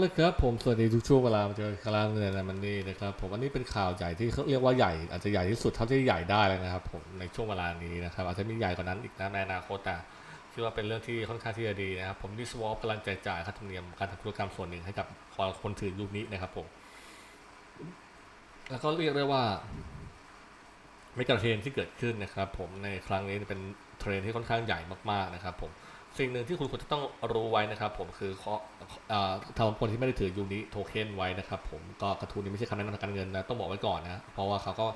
เลยครับผมสวัสดีทุกช่วงเวลามาเจอครั้งในมันนี่นะครับผมอันนี้เป็นข่าวใหญ่ที่เขาเรียกว่าใหญ่อาจจะใหญ่ที่สุดเท่าที่ใหญ่ได้เลยนะครับผมในช่วงเวลานี้นะครับอาจจะมีใหญ่กว่านั้นอีกนะในอนาคตแต่คิดว่าเป็นเรื่องที่ค่อนข้างที่จะดีนะครับผมดิสวอปกำลังแจกจ่ายค่าธรรมเนียมการทำธุรกรรมส่วนหนึ่งให้กับคนถือยุคนี้นะครับผมแล้วก็เรียกได้ว่าไม่กระเทนที่เกิดขึ้นนะครับ ผมในครั้งนี้เป็นเทรนที่ค่อนข้างใหญ่มากๆนะครับ ผม สิ่งหนึ่งที่คุณควรจะต้องรู้ไว้นะครับผมคือข้อเอ่อทำคนที่ไม่ได้ถือยูนิโทเค็นไว้นะครับผมก็กระทูนี้ไม่ใช่คำแนะนำทางการเงินนะต้องบอกไว้ก่อนนะ เพราะว่าเขาก็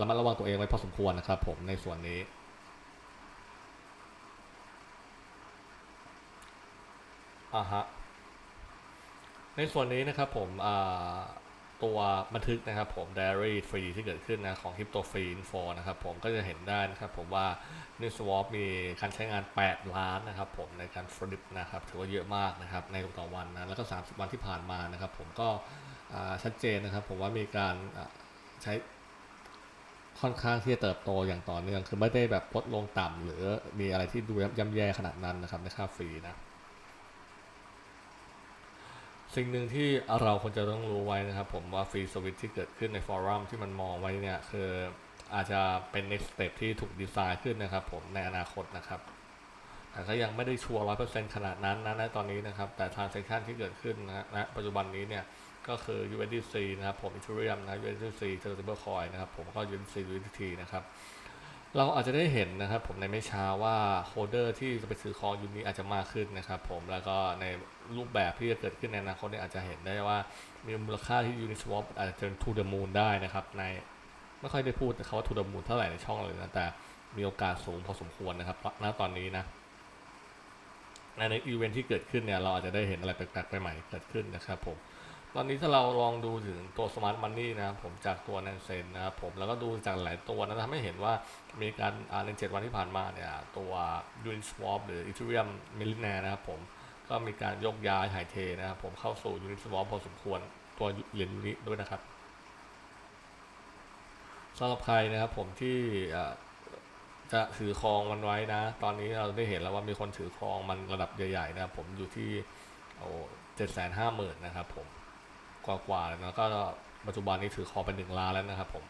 ระมัดระวังตัวเองไว้พอสมควรนะครับผมในส่วนนี้อ่าฮะในส่วนนี้นะครับผมอ่า ตัวบันทึกนะครับผม diary free ที่เกิดขึ้นนะของ crypto free info นะครับผมก็จะเห็นได้นะครับผมว่า n e w swap มีการใช้งาน 8 ล้านนะครับผมในการ flip นะครับถือว่าเยอะมากนะครับในต่อวันนะแล้วก็ 30 วันที่ผ่านมานะครับผมก็ชัดเจนนะครับผมว่ามีการใช้ค่อนข้างที่จะเติบโตอย่างต่อเนื่อง คือไม่ได้แบบลดลงต่ำหรือมีอะไรที่ดูย่ำแย่ขนาดนั้นนะครับในค่าฟรีนะ สิ่งหนึ่งที่เราควรจะต้องรู้ไว้นะครับผมว่าฟรีสวิตที่เกิดขึ้นในฟอรัมที่มันมองไว้เนี่ยคืออาจจะเป็น next step ที่ถูกดีไซน์ขึ้นนะครับผมในอนาคตนะครับแต่ก็ยังไม่ได้ชัวร์ร้อยเปอร์เซ็นต์ขนาดนั้นนะตอนนี้นะครับ แต่ transaction ที่เกิดขึ้นนะณปัจจุบันนี้เนี่ยก็คือ USDC นะครับผม Ethereum นะ USDC Stable Coin นะครับผมก็ USDC USDT นะครับ เราอาจจะได้เห็นนะครับผมในไม่ช้าว่าโฮเดอร์ที่จะไปซื้อคองยูนี้อาจจะมากขึ้นนะครับผมแล้วก็ในรูปแบบที่จะเกิดขึ้นในอนาคตเนี่ยอาจจะเห็นได้ว่ามีมูลค่าที่ Uniswap อาจจะเจอ to the moon ได้นะครับในไม่ค่อยได้พูดเขาว่า to the moon เท่าไหร่ในช่องเลยนะแต่มีโอกาสสูงพอสมควรนะครับณตอนนี้นะในในอีเวนท์ที่เกิดขึ้นเนี่ยเราอาจจะได้เห็นอะไรแปลกๆใหม่ๆเกิดขึ้นนะครับผม ตอนนี้ถ้าเราลองดูถึงตัว Smart Money นะครับผมจากตัว n a n s e n นะครับผมแล้วก็ดูจากหลายตัวนะทำให้เห็นว่ามีการอ่าใน7วันที่ผ่านมาเนี่ยตัว Uniswap หรือ Ethereum Millionaire นะครับผมก็มีการยกย้ายถ่ายเทนะครับผมเข้าสู่ Uniswap พอสมควรตัวเหรียญยูนิด้วยนะครับสำหรับใครนะครับผมที่จะถือครองมันไว้นะ ตอนนี้เราได้เห็นแล้วว่ามีคนถือครองมันระดับใหญ่ๆนะครับผมอยู่ที่โอ้เจ็ดแสนห้าหมื่นนะครับผม กว่าๆแล้วก็ปัจจุบันนี้ถือคอเป็นหนึ่งล้านแล้วนะครับผม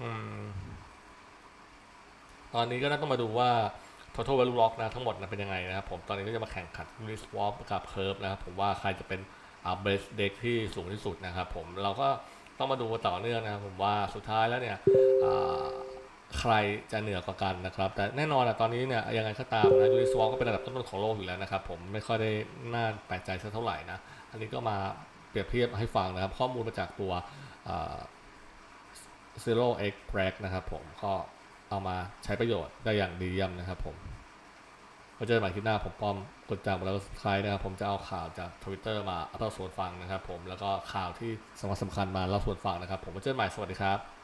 อืมตอนนี้ก็ต้องมาดูว่า total value lock นะทั้งหมดนะเป็นยังไงนะครับผมตอนนี้ก็จะมาแข่งขัน Unis Swap กับ Curve นะครับผมว่าใครจะเป็นอ่า best deck ที่สูงที่สุดนะครับผมเราก็ต้องมาดูต่อเนื่องนะครับผมว่าสุดท้ายแล้วเนี่ย ใครจะเหนือกว่ากันนะครับ แต่แน่นอนอะตอนนี้เนี่ยยังไงก็ตามนะ Uniswap ก็เป็นระดับต้นๆของโลกอยู่แล้วนะครับผมไม่ค่อยได้น่าแปลกใจสักเท่าไหร่นะ อันนี้ก็มาเปรียบเทียบให้ฟังนะครับ ข้อมูลมาจากตัวอ่า Zero X Crack นะครับผมก็เอามาใช้ประโยชน์ได้อย่างดีเยี่ยมนะครับผมไว้เจอกันใหม่คลิปหน้าผมป้อมกดจำแล้วก็ใครนะครับผมจะเอาข่าวจาก Twitter มาเล่าส่วนฟังนะครับผมแล้วก็ข่าวที่สำคัญสำคัญมาเล่าส่วนฟังนะครับ ผมไว้เจอกันใหม่สวัสดีครับ